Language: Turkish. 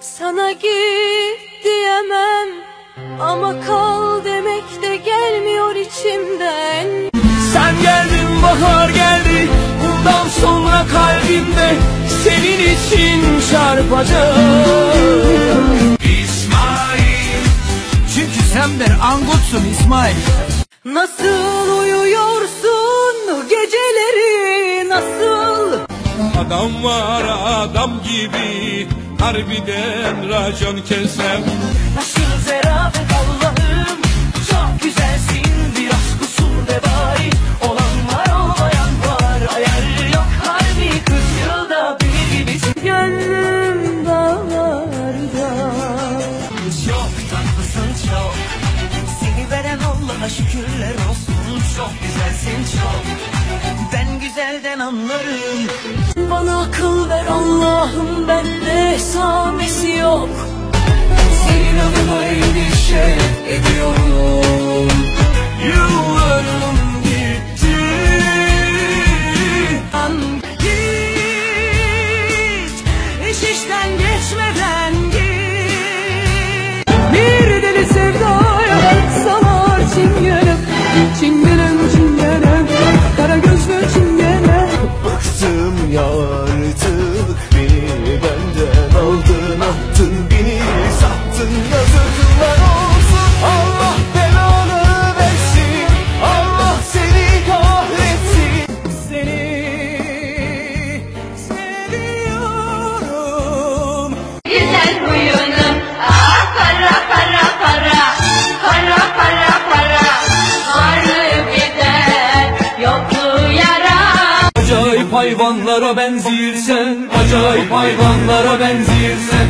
Sana git diyemem ama kal demek de gelmiyor içimden. Sen geldin bahar geldi Bundan sonra kalbimde Senin için çarpacak İsmail Çünkü sen bir angutsun İsmail Nasıl uyuyorsun geceleri nasıl? Adam var adam gibi Harbiden racon kesem. Nasıl zerafet Allah'ım? Çok güzelsin biraz kusur ve bari. Olan var olmayan var. Ayar yok harbi kırk yılda bir gibisin. Gönlüm dağlarda. Çok tatlısın çok. Seni veren Allah'a şükürler olsun. Çok güzelsin çok. Ben güzelden anlarım Bana akıl ver Allah'ım bende esamesi yok. Senin adına endişe ediyorum Yıllarım gitti An git iş işten geçmeden git. Bir deli sevdaya salar çingenem, çingenem çingenem, hayvanlara benzirsen Acayip hayvanlara benzirsen